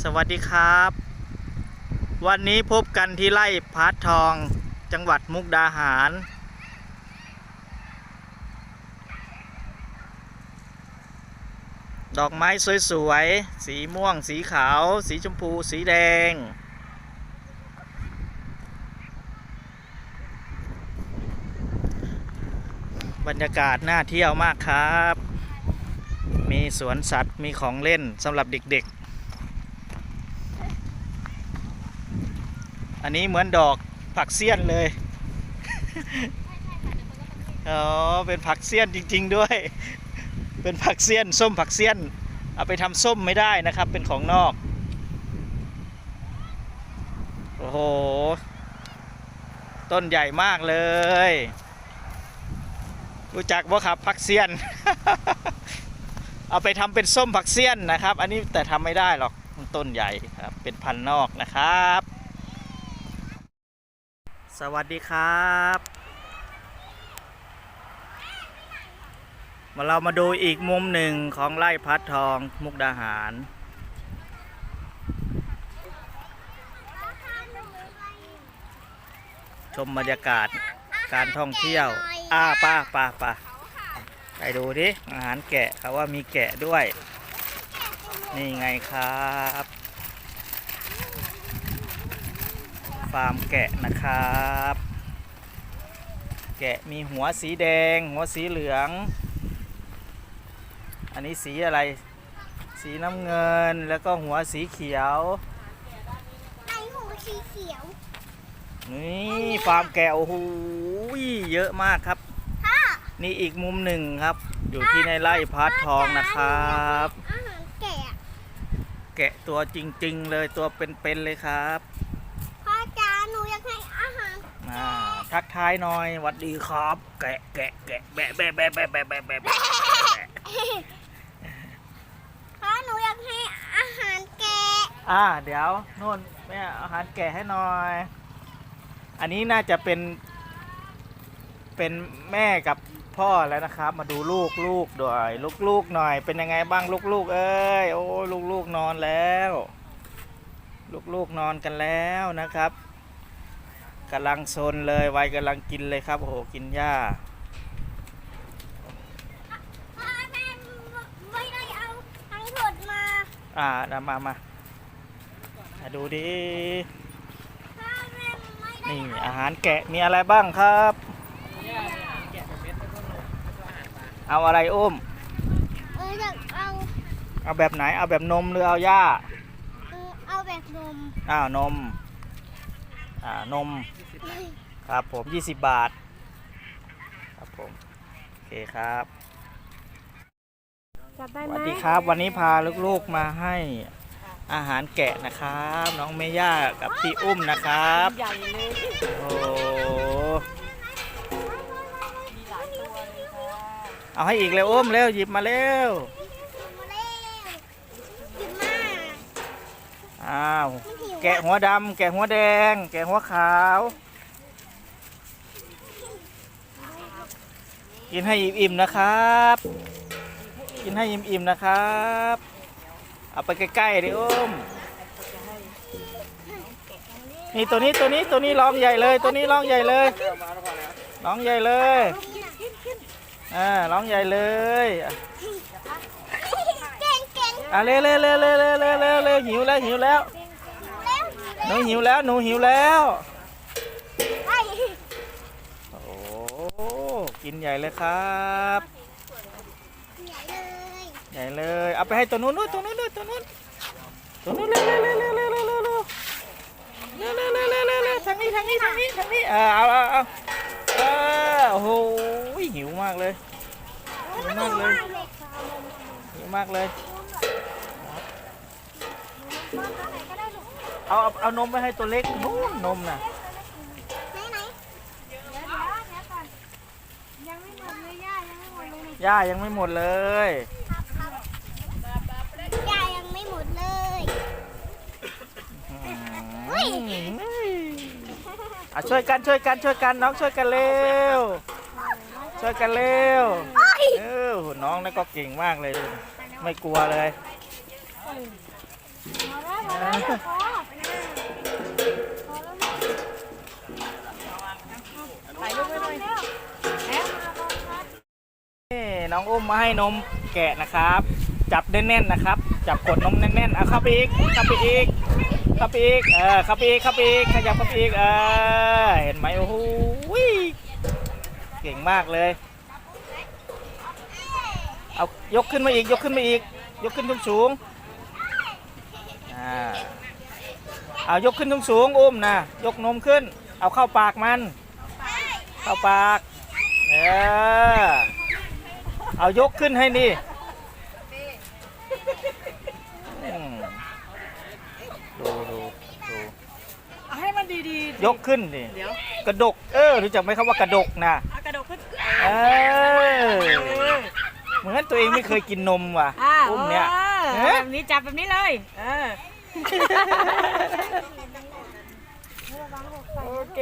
สวัสดีครับ วันนี้พบกันที่ไร่พาร์ททองจังหวัดมุกดาหาร ดอกไม้สวยๆ สีม่วง สีขาว สีชมพู สีแดง บรรยากาศน่าเที่ยวมากครับ มีสวนสัตว์มีของเล่นสำหรับเด็กๆ อันนี้เหมือนดอกผักเสี้ยนเลยอ๋อเป็นผักเสี้ยนจริง ๆ ด้วย เป็นผักเสี้ยนส้มผักเสี้ยน เอาไปทำส้มไม่ได้นะครับ เป็นของนอก โอ้โห ต้นใหญ่มากเลย รู้จักว่ครับผักเสี้ยน เอาไปทำเป็นส้มผักเสี้ยนนะครับ อันนี้แต่ทำไม่ได้หรอก ต้นใหญ่ครับ เป็นพันนอกนะครับ สวัสดีครับ มาเรามาดูอีกมุมหนึ่งของไร่พัดทองมุกดาหาร ชมบรรยากาศการท่องเที่ยว อ้าป้าป้าป้าไปดูดิ อาหารแกะเขาว่ามีแกะด้วย นี่ไงครับ ฟาร์มแกะนะครับ แกะมีหัวสีแดง หัวสีเหลือง อันนี้สีอะไร สีน้ำเงินแล้วก็หัวสีเขียว ไอหูสีเขียวนี่ฟาร์มแกะโอ้โหเยอะมากครับ พ่อนี่อีกมุมหนึ่งครับ อยู่ที่ในไร่พัดทองนะครับ อาหารแกะ แกะตัวจริงๆเลยตัวเป็นๆเลยครับ พ่อจ๋าหนูอยากให้อาหาร อ่า ทักทายหน่อยหวัดดีครับ แกะแกะแกะแบะแบะแบะแบะแบะแบะแบะแบะพ่อหนูอยากให้อาหารแกะอ่าเดี๋ยวนู่นแม่เอาอาหารแกะให้หน่อย อันนี้น่าจะเป็น เป็นแม่กับพ่อแล้วนะครับ มาดูลูกลูกด้วยลูกลูกหน่อย เป็นยังไงบ้างลูกลูกเอ้ยโอ้ลูกลูกนอนแล้ว ลูกลูกนอนกันแล้วนะครับ กำลังซนเลยวัยกำลังกินเลยครับโอ้โหกินหญ้าพ่อแม่ไม่ได้เอาทั้งหมดมา อ่านำมามามาดูดิพ่อแม่ไม่ได้นี่อาหารแกะมีอะไรบ้างครับ เอาอะไรอุ้ม เอออยากเอาเอาแบบไหนเอาแบบนมหรือเอาหญ้าเออเอาแบบนมอ้าวนม อ่านมครับผม 20 บาท ครับผม โอเคครับจับได้สไหมวัสดีครับ วันนี้พาลูกๆมาให้อาหารแกะนะครับ น้องเมย่ากับพี่อุ้มนะครับ ใหญ่เลยโอ้มีหลายตัวเลยค่ะเอาให้อีกเร็วอุ้มเร็วหยิบมาเร็ว มาเร็วหยิบมา อ้าว แกะหัวดำแกะหัวแดง แกะหัวขาว กินให้อิ่มๆนะครับ กินให้อิ่มๆนะครับ เอาไปใกล้ๆดิอุ้มนี่ตัวนี้ตัวนี้ตัวนี้ร้องใหญ่เลยตัวนี้ร้องใหญ่เลยร้องใหญ่เลยอ่าร้องใหญ่เลย อะเร็วเร็วเร็วเร็วเร็วเร็วเร็วเร็วหิวแล้วหิวแล้วเร็วหนูหิวแล้วหนูหิวแล้วไอ้โอ้กินใหญ่เลยครับใหญ่เลยใหญ่เลยเอาไปให้ตัวนู้นนู้นตัวนู้นนู้นตัวนู้นตัวนู้นเร็วเร็วเร็วเร็วเร็วเร็วเร็วเร็วเร็วเร็วเร็วเร็วเร็วเร็วทางนี้ทางนี้ทางนี้ทางนี้เออเอาเอาเอาเออโอ้โหหิวมากเลยหิวมากเลยหิวมากเลย เอาเอาเอานมไปให้ตัวเล็กนู้นนมน่ะไหนไหนเดี๋ยวเดี๋ยวเดี๋ยวก่อนยังไม่หมดเลยย่ายังไม่หมดเลยย่ายังไม่หมดเลย ครับครับย่ายังไม่หมดเลยอุ้ยอะช่วยกันช่วยกันช่วยกันน้องช่วยกันเร็วช่วยกันเร็วโอ้ยเออน้องนี่ก็เก่งมากเลย ไม่กลัวเลย พอแล้วพอแล้วพอพอแล้วนะ ถ่ายรูปไว้หน่อยแล้วแอบมาก่อนครับนี่น้องอุ้มมาให้นมแกะนะครับ จับแน่นๆนะครับ จับกดนมแน่นๆเอาเข้าไปอีกเข้าไปอีกเข้าไปอีกเออเข้าไปอีกเข้าไปอีกขยับเข้าไปอีกเออเห็นไหมโอ้โหเก่งมากเลยเอายกขึ้นมาอีกยกขึ้นมาอีก ยกขึ้นสูงๆอ่า เอายกขึ้นสูงๆอุ้มนะยกนมขึ้น เอาเข้าปากมัน เข้าปากเออเอายกขึ้นให้นี่อืมดูดูดูเอาให้มันดีๆยกขึ้นนี่เดี๋ยวกระดก เออรู้จักไหมครับว่ากระดกนะเอากระดกขึ้นเออเหมือนตัวเองไม่เคยกินนมว่ะอ่าอุ้มเนี่ยเอเอ๊ะอแบบนี้จับแบบนี้เลย เออ โอเค